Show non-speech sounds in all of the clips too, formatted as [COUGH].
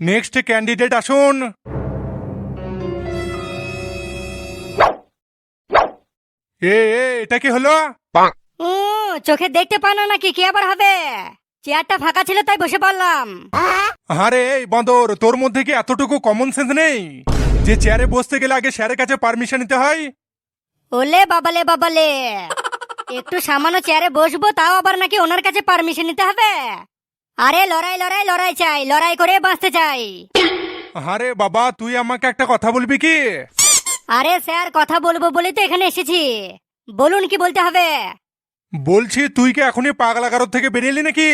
Next candidate আসুন। এ এ, এটা কি হলো? ও চোখে দেখতে পান না নাকি? কি আবার হবে? চেয়ারটা ফাঁকা ছিল তাই বসে পড়লাম। আরে এই বাঁদর তোর মধ্যে কি এতটুকু কমন সেন্স নেই? যে চেয়ারে বসতে গেলে আগে স্যারের কাছে পারমিশন নিতে হয়? ওলে বাবালে বাবালে। একটু সামান্য চেয়ারে বসবো তাও আবার নাকি ওনার কাছে পারমিশন নিতে হবে? আরে লড়াই লড়াই লড়াই চাই লড়াই করে বাঁচতে চাই। আরে বাবা তুই আমাকে একটা কথা বলবি কি? আরে স্যার কথা বলব বলেই তো এখানে এসেছি। বলুন কি বলতে হবে? বলছি তুই কি এখনই পাগলাগারদ থেকে বেরিয়েলি নাকি?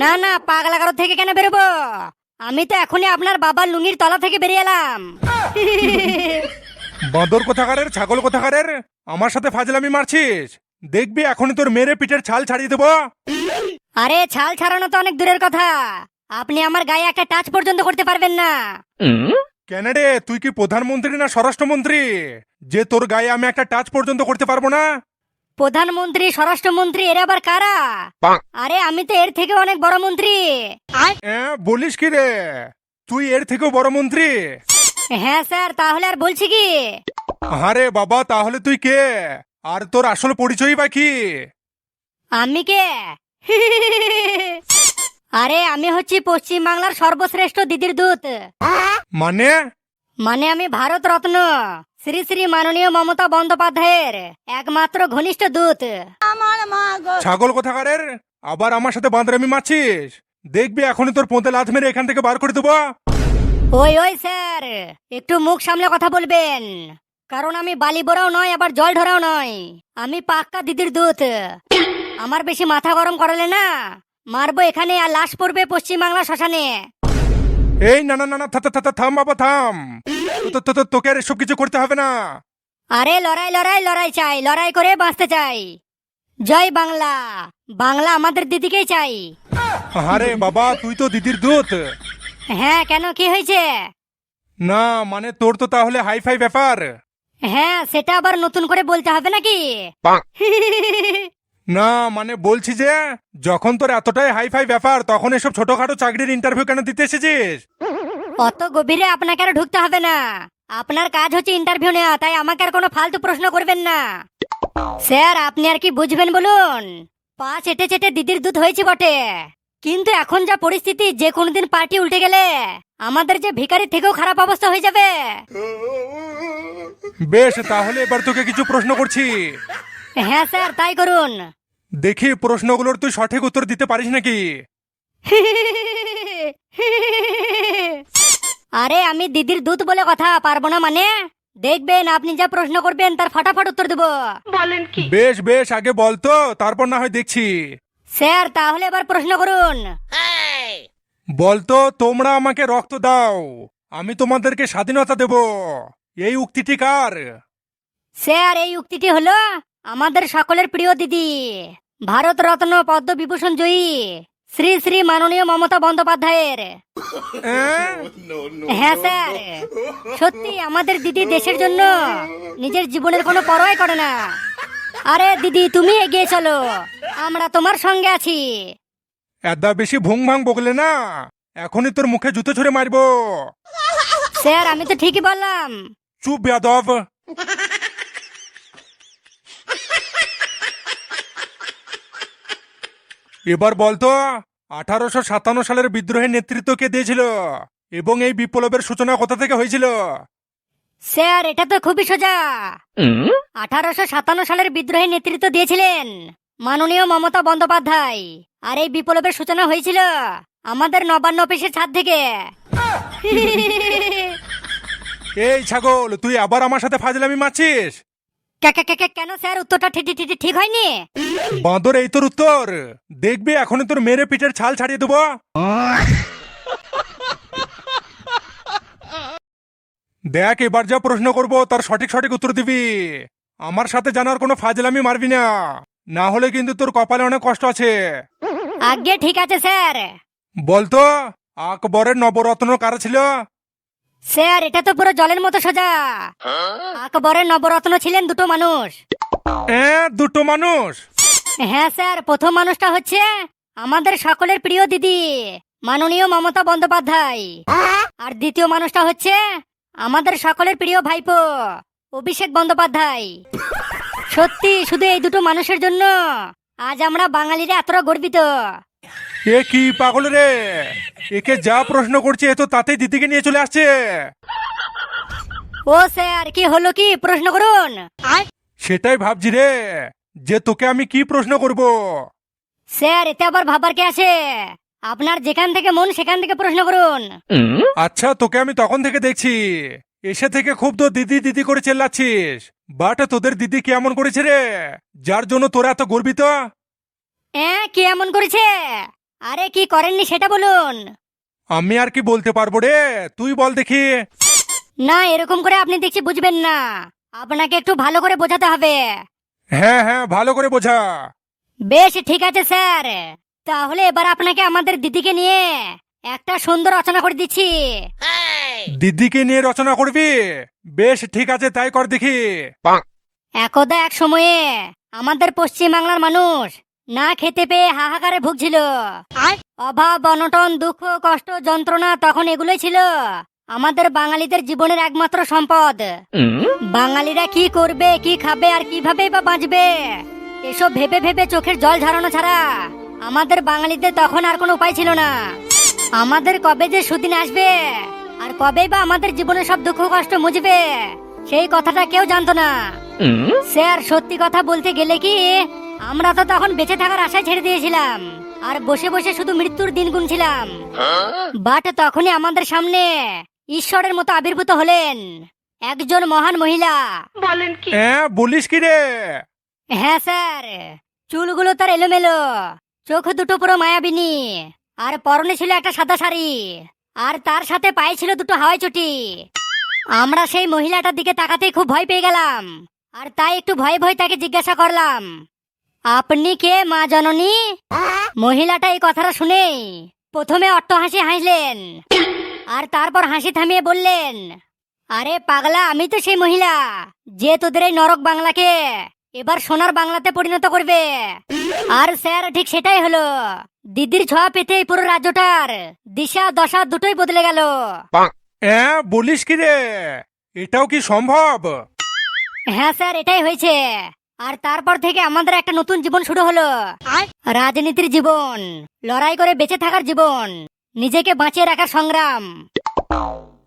না না পাগলা কারও থেকে কেন বেরোবো? আমি তো এখনই আপনার বাবার লুঙ্গির তলা থেকে বেরিয়ে এলাম। বাঁদর কোথাকারের ছাগল কোথাকারের? আমার সাথে ফাজলামি মারছিস? দেখবি এখনই তোর মেরে পিঠের ছাল ছাড়িয়ে দেবো। আরে ছাল ছাড়ানো তো অনেক দূরের কথা। আপনি আমার গায়ে একটা টাচ পর্যন্ত করতে পারবেন না। কেন রে? তুই কি প্রধানমন্ত্রী না স্বরাষ্ট্রমন্ত্রী? যে তোর গায়ে আমি একটা টাচ পর্যন্ত করতে পারব না? প্রধানমন্ত্রী স্বরাষ্ট্রমন্ত্রী এরা আবার কারা? আরে আমি তো এর থেকে অনেক বড় মন্ত্রী। বলিস কি রে? তুই এর থেকেও বড় মন্ত্রী? হ্যাঁ স্যার তাহলে আর বলছি কি? আরে বাবা তাহলে তুই কে? আর তোর আসল পরিচয় বা কি? আমি কে? [LAUGHS] আরে আমি হচ্ছি পশ্চিম বাংলার সর্বশ্রেষ্ঠ দিদির দূত। মানে? মানে আমি ভারত রত্ন শ্রী শ্রী মাননীয় মমতা বন্দ্যোপাধ্যায়ের একমাত্র ঘনিষ্ঠ দূত। ছাগল কোথাকারের? আবার আমার সাথে বাঁদরামি মারছিস? দেখবি এখনই তোর পোঁতে লাথ মেরে এখান থেকে বার করে দেবো। ওই ওই স্যার একটু মুখ সামলে কথা বলবেন। কারণ আমি বালি বোরাও নয় আবার জল ঢোরাও নয়। আমি পাক্কা দিদির দূত। আমার বেশি মাথা গরম করালে না মারবো এখানে আর লাশ পড়বে পশ্চিমবাংলা শ্মশানে। এই না না না না থা থা, থাম বাবা থাম। তো- তো- তো- তোকে আর এসব কিছু করতে হবে না। আরে লড়াই লড়াই লড়াই চাই লড়াই করে বাঁচতে চাই। জয় বাংলা বাংলা আমাদের দিদিকেই চাই। আরে বাবা তুই তো দিদির দূত। হ্যাঁ কেন কি হয়েছে? না মানে তোর তো তাহলে হাই ফাই ব্যাপার। হ্যাঁ সেটা আবার নতুন করে বলতে হবে নাকি? [LAUGHS] না মানে বলছি যে যখন তোর এতটাই হাই ফাই ব্যাপার তখন এসব ছোটখাটো চাকরির ইন্টারভিউ কেন দিতে এসেছিস? অত গভীরে আপনাকে আর ঢুকতে হবে না। আপনার কাজ হচ্ছে ইন্টারভিউ নেওয়া তাই আমাকে আর কোনো ফালতু প্রশ্ন করবেন না। স্যার আপনি আর কি বুঝবেন বলুন? পা চেটে চেটে দিদির দুধ হয়েছে বটে। কিন্তু এখন যা পরিস্থিতি যে কোনোদিন পার্টি উল্টে গেলে আমাদের যে ভিখারি থেকেও খারাপ অবস্থা হয়ে যাবে। বেশ তাহলে এবার তোকে কিছু প্রশ্ন করছি। হ্যাঁ স্যার তাই করুন। দেখি প্রশ্নগুলোর তুই সঠিক উত্তর দিতে পারিস নাকি? আরে আমি দিদির দূত বলে কথা পারব না মানে? দেখবেন আপনি যা প্রশ্ন করবেন তার ফাটাফাট উত্তর দেবো। বলেন কি? বেশ বেশ আগে বলতো তারপর না হয় দেখছি। স্যার তাহলে এবার প্রশ্ন করুন। বলতো তোমরা আমাকে রক্ত দাও। আমি তোমাদেরকে স্বাধীনতা দেব। এই উক্তিটি কার? স্যার এই উক্তিটি হলো আমাদের সকলের প্রিয় দিদি। ভারত রত্ন পদ্মবিভূষণ জয়ী শ্রী শ্রী মাননীয় মমতা বন্দ্যোপাধ্যায়ের। হ্যাঁ? স্যার। সত্যি আমাদের দিদি দেশের জন্য নিজের জীবনের কোনো পরোয়াই করে না। আরে দিদি তুমি এগিয়ে চলো। আমরা তোমার সঙ্গে আছি। এদা বেশি ভুং ভাং বকলে না। এখনই তোর মুখে জুতো ছুড়ে মারবো। স্যার আমি তো ঠিকই বললাম। চুপ বেয়াদব। এবার বলতো আঠারোশো সাতান্ন সালের বিদ্রোহের নেতৃত্ব কে দিয়েছিল? এবং এই বিপ্লবের সূচনা কোথা থেকে হয়েছিল? স্যার এটা তো খুবই সোজা। আঠারোশো সাতান্ন সালের বিদ্রোহে নেতৃত্ব দিয়েছিলেন মাননীয় মমতা বন্দ্যোপাধ্যায়। আর এই বিপ্লবের সূচনা হয়েছিল আমাদের নবান্ন অফিসের ছাদ থেকে। [LAUGHS] এই ছাগল তুই আবার আমার সাথে ফাজলামি মারছিস? কেন স্যার? উত্তরটা ঠিক হয়নি? বাঁদর এই তোর উত্তর। দেখবি এখনই তোর মেরে পিঠের ছাল ছাড়িয়ে দেবো। দেখ এবার যা প্রশ্ন করব তার সঠিক সঠিক উত্তর দিবি। আমার সাথে জানার কোনো ফাজলামি মারবি না। না হলে কিন্তু তোর কপালে অনেক কষ্ট আছে। আগে ঠিক আছে স্যার। বলতো আকবরের নবরত্ন কারা ছিল? স্যার এটা তো পুরো জলের মতো সোজা। আকবরের নবরত্ন ছিলেন দুটো মানুষ। এ দুটো মানুষ। হ্যাঁ স্যার প্রথম মানুষটা হচ্ছে আমাদের সকলের প্রিয় দিদি মাননীয় মমতা বন্দ্যোপাধ্যায়। আর দ্বিতীয় মানুষটা হচ্ছে আমাদের সকলের প্রিয় ভাইপো অভিষেক বন্দ্যোপাধ্যায়। সত্যি শুধু এই দুটো মানুষের জন্য আজ আমরা বাঙালিরা এতটা গর্বিত। এ কি পাগল রে? একে যা প্রশ্ন করছে এ তো তাতেই দিদিকে নিয়ে চলে আসছে। ও স্যার কি হলো কি? প্রশ্ন করুন। সেটাই ভাবছি রে যে তোকে আমি কি প্রশ্ন করব? স্যার এতে আবার ভাবার কে আছে? আপনার যেখান থেকে মন সেখান থেকে প্রশ্ন করুন। আচ্ছা তোকে আমি তখন থেকে দেখছি। এসে থেকে খুব তো দিদি দিদি করে চেল্লাচ্ছিস। বাট তোদের দিদি কেমন করেছে রে? যার জন্য তোরা এত গর্বিত? হ্যাঁ কি এমন করেছে? আরে কি করেননি সেটা বলুন। আমি আর কি বলতে পারব রে? তুই বল দেখি। না এরকম করে আপনি দেখছি বুঝবেন না। আপনাকে একটু ভালো করে বোঝাতে হবে। হ্যাঁ হ্যাঁ ভালো করে বোঝা। বেশ ঠিক আছে স্যার। তাহলে এবার আপনাকে আমাদের দিদিকে নিয়ে একটা সুন্দর রচনা করে দিচ্ছি। দিদিকে নিয়ে রচনা করবি? বেশ ঠিক আছে তাই কর দেখি। একদা এক সময়ে আমাদের পশ্চিম বাংলার মানুষ না খেতে পেয়ে হাহাকারে ভুগছিল। অভাব অনটন দুঃখ কষ্ট যন্ত্রণা তখন এগুলোই ছিল। আমাদের বাঙালিদের জীবনের একমাত্র সম্পদ। বাঙালিরা কি করবে কি খাবে আর কীভাবে বা বাঁচবে? এসব ভেবে ভেবে চোখের জল ঝরানো ছাড়া আমাদের বাঙালিদের তখন আর কোনো উপায় ছিল না। আমাদের কবে যে সুদিন আসবে আর কবেই বা আমাদের জীবনে সব দুঃখ কষ্ট মুজবে সেই কথাটা কেউ জানতো না। স্যার সত্যি কথা বলতে গেলে কি আমরা তো তখন বেঁচে থাকার আশায় ছেড়ে দিয়েছিলাম। আর বসে বসে শুধু মৃত্যুর দিন গুনছিলাম। বাট তখনই আমাদের সামনে ঈশ্বরের মতো আবির্ভূত হলেন একজন মহান মহিলা। হ্যাঁ বলিস কি রে? হ্যাঁ স্যার। চুলগুলো তার এলোমেলো চোখ দুটো পুরো মায়াবিনী আর পরনে ছিল একটা সাদা শাড়ি আর তার সাথে পায়ে ছিল দুটো হাওয়াই চটি। আমরা সেই মহিলাটার দিকে তাকাতেই খুব ভয় পেয়ে গেলাম আর তাই একটু ভয়ে ভয়ে তাকে জিজ্ঞাসা করলাম আপনি কে মা জননী? মহিলাটা এই কথাটা শুনে প্রথমে অট্ট হাসি হাসলেন আর তারপর হাসি থামিয়ে বললেন আরে পাগলা আমি তো সেই মহিলা যে তোদের এই নরক বাংলাকে এবার সোনার বাংলাতে পরিণত করবে। আর স্যার ঠিক সেটাই হলো। দিদির ছোঁয়া পেতে এই পুরো রাজ্যটার দিশা দশা দুটোই বদলে গেল। হ্যাঁ বলিস কি রে? এটাও কি সম্ভব? হ্যাঁ স্যার এটাই হয়েছে। আর তারপর থেকে আমাদের একটা নতুন জীবন শুরু হলো। রাজনীতির জীবন লড়াই করে বেঁচে থাকার জীবন নিজেকে বাঁচিয়ে রাখার সংগ্রাম।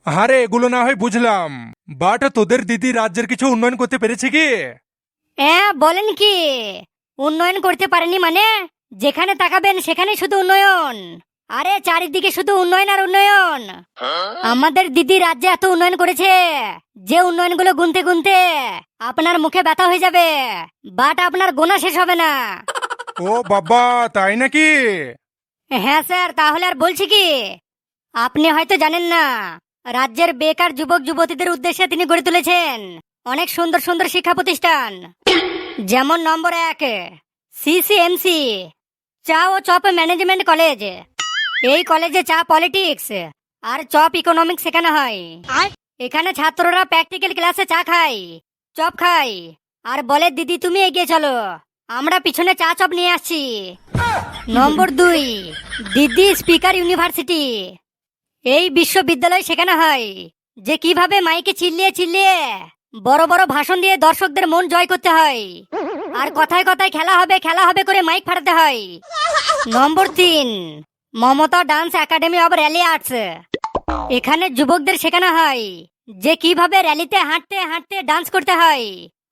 আরে এগুলো না হয় বুঝলাম। বাট তোদের দিদি রাজ্যের কিছু উন্নয়ন করতে পেরেছে কি? হ্যাঁ বলেন কি? উন্নয়ন করতে পারেনি মানে? যেখানে তাকাবেন সেখানে শুধু উন্নয়ন। আরে চারিদিকে শুধু উন্নয়ন আর উন্নয়ন। আমাদের দিদি রাজ্যে এত উন্নয়ন করেছে যে উন্নয়নগুলো গুনতে গুনতে আপনার মুখে ব্যথা হয়ে যাবে বাট আপনার গোনা শেষ হবে না। ও বাবা তাই নাকি? হ্যাঁ স্যার তাহলে আর বলছি কি? আপনি হয়তো জানেন না রাজ্যের বেকার যুবক যুবতীদের উদ্দেশ্যে তিনি গড়ে তুলেছেন অনেক সুন্দর সুন্দর শিক্ষা প্রতিষ্ঠান। যেমন নম্বর এক সিসিএমসি চা ও চপ ম্যানেজমেন্ট কলেজ। এই কলেজে চা পলিটিক্স আর চপ ইকোনমিক্স শেখানো হয়। এখানে ছাত্ররা প্র্যাকটিক্যাল ক্লাসে চা খায় চপ খায়। আর বলে দিদি তুমি এগিয়ে চলো আমরা পিছনে চা চপ নিয়ে আসছি। নম্বর দুই দিদি স্পিকার ইউনিভার্সিটি এই বিশ্ববিদ্যালয় শেখানো হয় যে কীভাবে মাইকে চিল্লিয়ে চিল্লিয়ে বড় বড় ভাষণ দিয়ে দর্শকদের মন জয় করতে হয়। আর কথায় কথায় খেলা হবে খেলা হবে করে মাইক ফাটাতে হয়। নম্বর তিন Mamata dance academy of rally arts. এখানে যুবকদের শেখানো হয় যে কীভাবে র্যালিতে হাঁটতে হাঁটতে ডান্স করতে হয়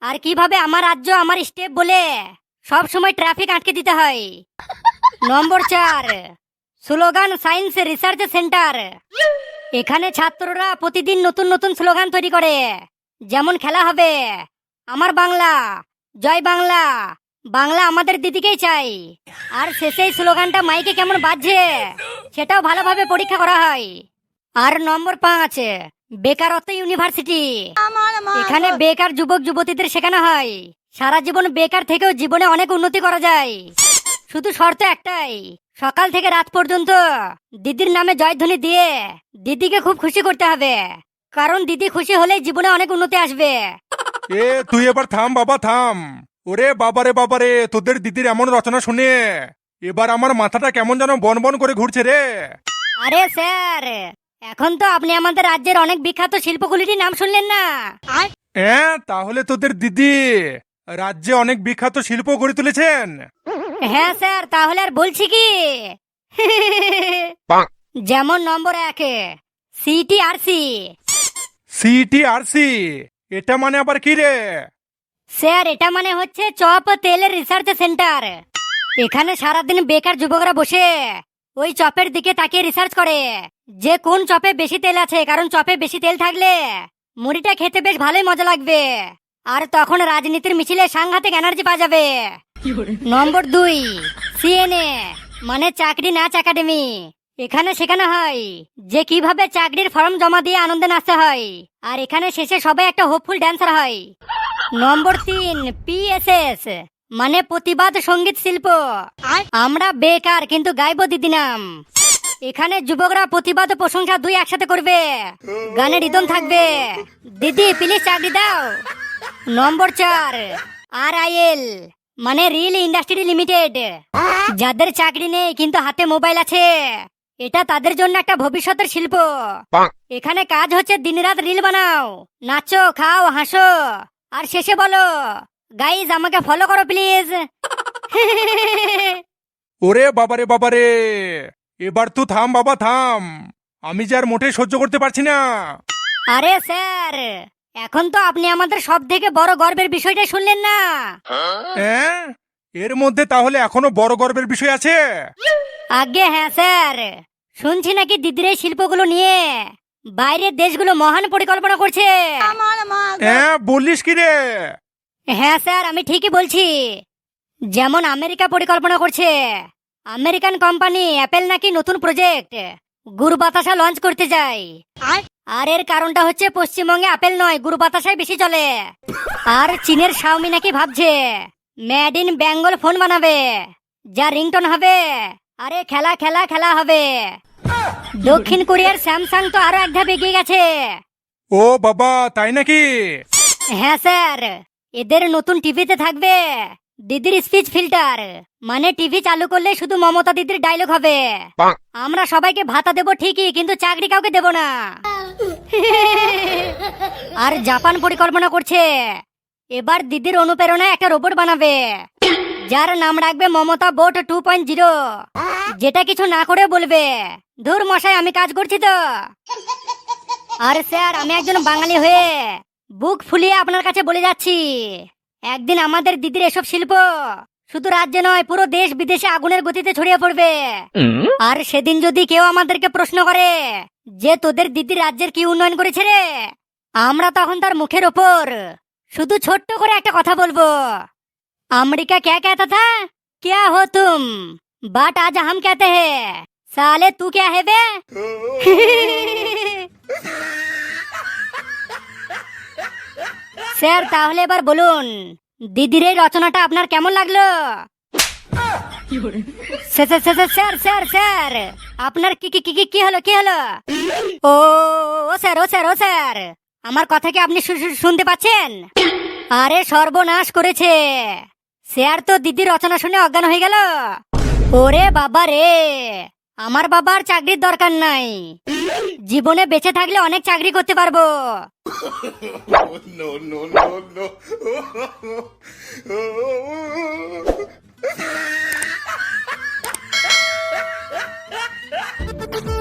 আর কীভাবে আমার রাজ্য আমার স্টেপ বলে সব সময় ট্রাফিক আটকে দিতে হয়। নম্বর চার, স্লোগান সায়েন্স রিসার্চ সেন্টার। এখানে ছাত্ররা প্রতিদিন নতুন নতুন স্লোগান তৈরি করে, যেমন খেলা হবে, আমার বাংলা, জয় বাংলা বাংলা আমাদের দিদিকেই চাই। আর শেষে স্লোগানটা মাইকে কেমন বাজছে, সেটাও ভালোভাবে পরীক্ষা করা হয়। আর নম্বর পাঁচ, বেকারত্ব ইউনিভার্সিটি। এখানে বেকার যুবক যুবতীদের শেখানো হয়। সারা জীবন বেকার থেকেও জীবনে অনেক উন্নতি করা যায়। শুধু শর্ত একটাই, সকাল থেকে রাত পর্যন্ত দিদির নামে জয়ধ্বনি দিয়ে দিদিকে খুব খুশি করতে হবে। কারণ দিদি খুশি হলেই জীবনে অনেক উন্নতি আসবে। তুই এবার থাম, বাবা, থাম। ওরে বাবারে বাবারে তোদের দিদির এমন রচনা শুনে। এবার আমার মাথাটা কেমন যেন বন বন করে ঘুরছে রে। আরে স্যার এখন তো আপনি আমাদের রাজ্যের অনেক বিখ্যাত শিল্পগুলির নাম শুনলেন না? হ্যাঁ তাহলে তোদের দিদি রাজ্যে অনেক বিখ্যাত শিল্প গড়ে তুলেছেন। হ্যাঁ স্যার তাহলে আর বলছি কি? যেমন নম্বর এক সিটি আর সি সিটি আর সি এটা মানে আবার কি রে? স্যার, এটা মানে হচ্ছে চপ তেলের রিসার্চ সেন্টার এখানে সারাদিন বেকার যুবকরা বসে ওই চপের দিকে তাকিয়ে রিসার্চ করে যে কোন চপে বেশি তেল আছে, কারণ চপে বেশি তেল থাকলে মুড়িটা খেতে বেশ ভালোই মজা লাগবে। আর তখন রাজনীতির মিছিলে সাংঘাতিক এনার্জি পাওয়া যাবে। নম্বর দুই সিএনএ মানে চাকরি নাচ একাডেমি এখানে শেখানো হয় যে কীভাবে চাকরির ফর্ম জমা দিয়ে আনন্দে নাচতে হয়। আর এখানে শেষে সবাই একটা হোপফুল ড্যান্সার হয়। নম্বর তিন পিএসএস মানে প্রতিবাদ সংগীত শিল্প। আমরা বেকার কিন্তু গাইব দিদি নাম এখানে যুবকরা প্রতিবাদ প্রশংসা দুই একসাথে করবে। গানে রিদম থাকবে। দিদি প্লিজ চাকরি দাও। নম্বর চার আর আইএল মানে রিল ইন্ডাস্ট্রি লিমিটেড যাদের চাকরি নেই কিন্তু হাতে মোবাইল আছে। এটা তাদের জন্য একটা ভবিষ্যতের শিল্প। এখানে কাজ হচ্ছে দিনরাত রিল বানাও নাচো খাও হাসো। আর শেষে বলো গাইজ আমাকে ফলো করো প্লিজ ওরে বাবারে বাবারে। এবার তো থাম বাবা থাম। আমি যে আর মোটে সহ্য করতে পারছি না। আরে স্যার এখন তো আপনি আমাদের সব থেকে বড় গর্বের বিষয়টা শুনলেন না। হ্যাঁ? এর মধ্যে তাহলে এখনও বড় গর্বের বিষয় আছে? আগে হ্যাঁ স্যার। শুনছি নাকি দিদির এই শিল্পগুলো নিয়ে। বাইরের দেশগুলো মহান পরিকল্পনা করছে। হ্যাঁ বললিস কি রে? হ্যাঁ স্যার আমি ঠিকই বলছি। যেমন আমেরিকা পরিকল্পনা করছে। আমেরিকান কোম্পানি অ্যাপেল নাকি নতুন প্রজেক্ট? গুরু বাতাসা লঞ্চ করতে যায় আর? এর কারণটা হচ্ছে পশ্চিমবঙ্গে আপেল নয় গুরু বাতাসাই বেশি চলে। আর চীনের শাওমি নাকি ভাবছে মেড ইন বেঙ্গল ফোন বানাবে। যা রিংটন হবে। আরে খেলা খেলা খেলা হবে। দক্ষিণ কোরিয়ার স্যামসাং তো আরও এক ধাপ এগিয়ে গেছে। ও বাবা তাই নাকি? হ্যাঁ স্যার এদের নতুন টিভিতে থাকবে দিদির স্পিচ ফিল্টার মানে টিভি চালু করলে শুধু মমতা দিদির ডায়লগ হবে। আমরা সবাইকে ভাতা দেব ঠিকই কিন্তু চাকরি কাউকে দেব না। আর জাপান পরিকল্পনা করছে এবার দিদির অনুপ্রেরণায় একটা রোবট বানাবে। যার নাম রাখবে Mamata boat two point zero. যেটা কিছু না করে বলবে। ধুর মশাই আমি কাজ করছি তো। আর স্যার আমি একজন বাঙালি হয়ে বুক ফুলিয়ে আপনার কাছে বলে যাচ্ছি। একদিন আমাদের দিদির এসব শিল্প শুধু রাজ্যে নয় পুরো দেশ বিদেশে আগুনের গতিতে ছড়িয়ে পড়বে। আর সেদিন যদি কেউ আমাদেরকে প্রশ্ন করে যে তোদের দিদি রাজ্যের কি উন্নয়ন করেছে রে আমরা তখন তার মুখের ওপর শুধু ছোট্ট করে একটা কথা বলব। अमेरिका क्या कहता था क्या हो तुम बट आज हम कहते हैं साले तू क्या है बे স্যার তাহলে এবার বলুন দিদির এই রচনাটা আপনার কেমন লাগলো sir sir, sir, sir sir sir আপনার কি কি কি কি- কি হলো কি হলো ও ও স্যার ও স্যার ও স্যার আমার কথা কি আপনি শু- শু- শুনতে পাচ্ছেন আরে সর্বনাশ করেছে স্যার তো দিদির রচনা শুনে অজ্ঞান হয়ে গেল। ওরে বাবা রে আমার বাবার চাকরির দরকার নাই। জীবনে বেঁচে থাকলে অনেক চাকরি করতে পারব। No, no, no, no. [LAUGHS]